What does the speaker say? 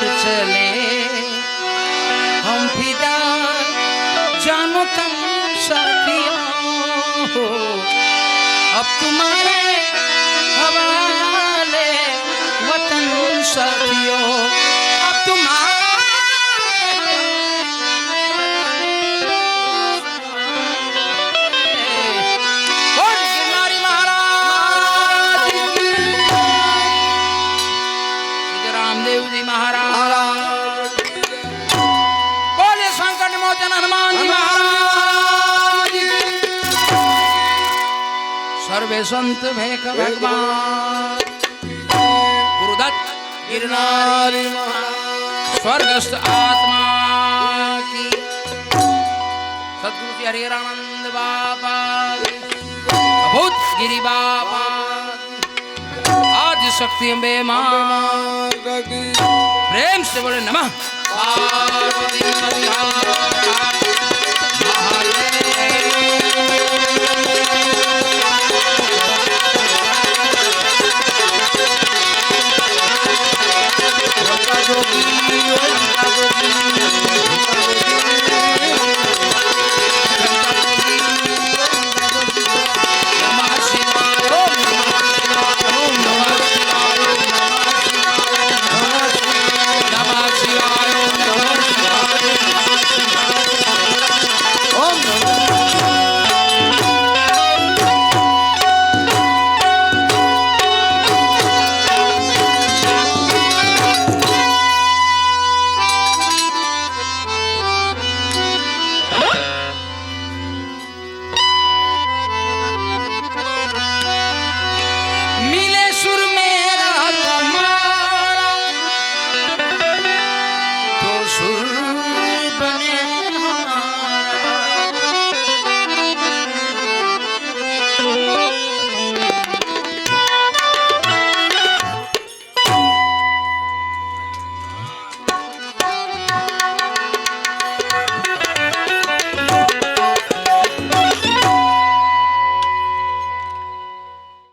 पर चले। हम फिदा, जानो तम हो। अब तुम्हारे हवाले वतन साथियों, अब तुम्हारे महाराज। संत भेख भगवान। गिरनार स्वर्गस्थ आत्मा की। सदगुरु श्री हरिरानंद बाबा अभूत गिरि बाबा आदि शक्ति अम्बे माँ प्रेम से बोले नमः। पार्वती